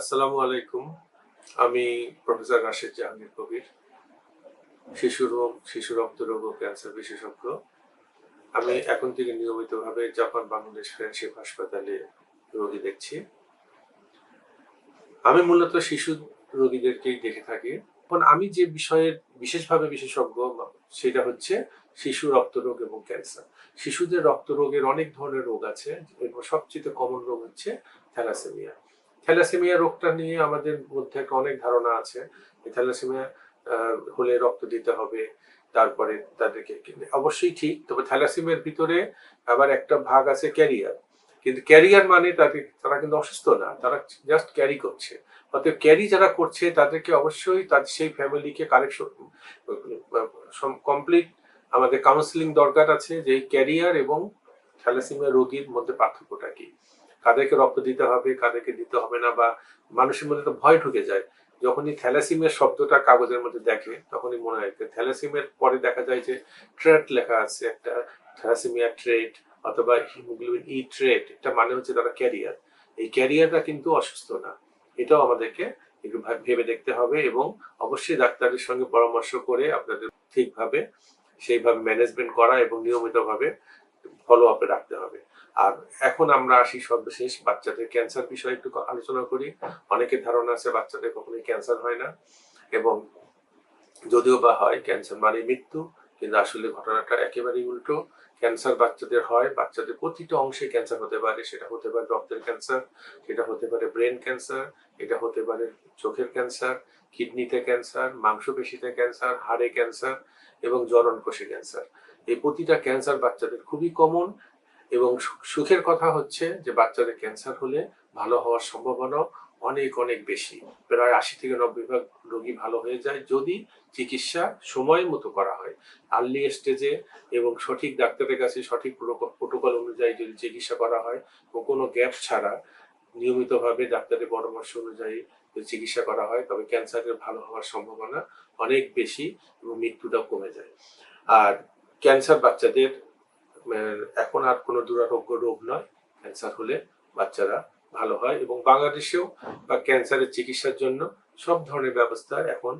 আসসালামু আলাইকুম। আমি প্রফেসর রাশেদ জাহাঙ্গীর কবির, শিশু রোগ, শিশু রক্তরোগ ও ক্যান্সার বিশেষজ্ঞ। আমি এখন থেকে নিয়মিতভাবে জাপান বাংলাদেশ ফ্রেন্ডশিপ হাসপাতালে রোগী দেখছি। আমি মূলত শিশু রোগীদেরকেই দেখে থাকি। এখন আমি যে বিষয়ের বিশেষভাবে বিশেষজ্ঞ, সেটা হচ্ছে শিশু রক্তরোগ এবং ক্যান্সার। শিশুদের রক্তরোগের অনেক ধরনের রোগ আছে, এবং সবচেয়ে কমন রোগ হচ্ছে থ্যালাসেমিয়া। থ্যালাসেমিয়া রোগটা নিয়ে আমাদের মধ্যে একটা অনেক ধারণা আছে। থ্যালাসেমিয়া হলে রক্ত দিতে হবে, তারপরে তাদেরকে অবশ্যই ঠিক, তবে থ্যালাসেমিয়ার ভিতরে আবার একটা ভাগ আছে ক্যারিয়ার। কিন্তু ক্যারিয়ার মানে তাদের তারা কিন্তু অসুস্থ না, তারা জাস্ট ক্যারি করছে। অতএব ক্যারি যারা করছে, তাদেরকে অবশ্যই তাদের সেই ফ্যামিলিকে কারেকশন কমপ্লিট আমাদের কাউন্সিলিং দরকার আছে যে ক্যারিয়ার এবং থ্যালাসেমিয়া রোগীর মধ্যে পার্থক্যটা কি। কাদেরকে রক্ত দিতে হবে, কাদেরকে দিতে হবে না বা মানুষের মধ্যে তো ভয় ঢুকে যায়। যখনই থ্যালাসিমের শব্দটা কাগজের মধ্যে দেখে, তখনই মনে হয় থ্যালাসিমের পরে দেখা যায় যে ট্রেট লেখা আছে, একটা থ্যালাসিমিয়া ট্রেট অথবা হিমোগ্লোবিন ই ট্রেট, এটা মানে হচ্ছে তারা ক্যারিয়ার। এই ক্যারিয়ারটা কিন্তু অসুস্থ না। এটাও আমাদেরকে একটু ভেবে দেখতে হবে এবং অবশ্যই ডাক্তারের সঙ্গে পরামর্শ করে আপনাদের ঠিকভাবে, সেইভাবে ম্যানেজমেন্ট করা এবং নিয়মিতভাবে ফলো আপে রাখতে হবে। আর এখন আমরা আসি সর্বশেষ বাচ্চাদের ক্যান্সার বিষয়ে একটু আলোচনা করি। অনেকের ধারণা আছে বাচ্চাদের কখনোই ক্যান্সার হয় না এবং যদিও বা হয় ক্যান্সার মানে মৃত্যু, কিন্তু আসলে ঘটনাটা একেবারেই উল্টো। ক্যান্সার বাচ্চাদের হয়, বাচ্চাদের প্রতিটা অংশে ক্যান্সার হতে পারে। সেটা হতে পারে রক্তের ক্যান্সার সেটা হতে পারে ব্রেন ক্যান্সার এটা হতে পারে চোখের ক্যান্সার কিডনিতে ক্যান্সার মাংসপেশিতে ক্যান্সার হাড়ে ক্যান্সার এবং জরণ কোষে ক্যান্সার এই প্রতিটা ক্যান্সার বাচ্চাদের খুবই কমন এবং সুখের কথা হচ্ছে যে বাচ্চাদের ক্যান্সার হলে ভালো হওয়ার সম্ভাবনা অনেক অনেক বেশি। প্রায় আশি থেকে নব্বই ভাগ রোগী ভালো হয়ে যায় যদি চিকিৎসা সময় মতো করা হয়। আর্লি স্টেজে এবং সঠিক ডাক্তারের কাছে সঠিক প্রোটোকল অনুযায়ী যদি চিকিৎসা করা হয় ও কোনো গ্যাপ ছাড়া নিয়মিতভাবে ডাক্তারের পরামর্শ অনুযায়ী যদি চিকিৎসা করা হয়, তবে ক্যান্সারের ভালো হওয়ার সম্ভাবনা অনেক বেশি এবং মৃত্যুটাও কমে যায়। আর ক্যান্সার বাচ্চাদের এখন আর কোনো দুরারোগ্য রোগ নয় ক্যান্সার হলে বাচ্চারা ভালো হয় এবং বাংলাদেশেও বা ক্যান্সারের চিকিৎসার জন্য সব ধরনের ব্যবস্থা এখন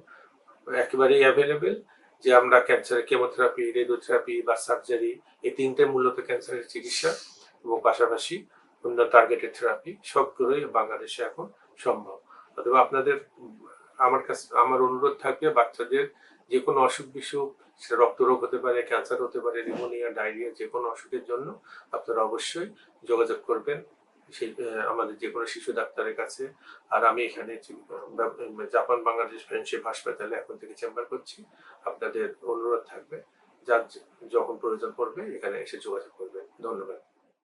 একেবারেই অ্যাভেলেবেল যে আমরা ক্যান্সারের কেমোথেরাপি রেডিওথেরাপি বা সার্জারি এই তিনটে মূলত ক্যান্সারের চিকিৎসা এবং পাশাপাশি অন্য টার্গেটেড থেরাপি সবগুলোই বাংলাদেশে এখন সম্ভব। অথবা আপনাদের, আমার কাছে, আমার অনুরোধ থাকবে বাচ্চাদের যে কোনো অসুখ বিসুখ, সেটা রক্তরোগ হতে পারে ক্যান্সার হতে পারে নিউমোনিয়া ডায়রিয়া যে কোনো অসুখের জন্য আপনারা অবশ্যই যোগাযোগ করবেন। সেই আমাদের যে কোনো শিশু ডাক্তারের কাছে। আর আমি এখানে জাপান বাংলাদেশ ফ্রেন্ডশিপ হাসপাতালে এখন থেকে চেম্বার করছি। আপনাদের অনুরোধ থাকবে। যার যখন প্রয়োজন পড়বে, এখানে এসে যোগাযোগ করবেন। ধন্যবাদ।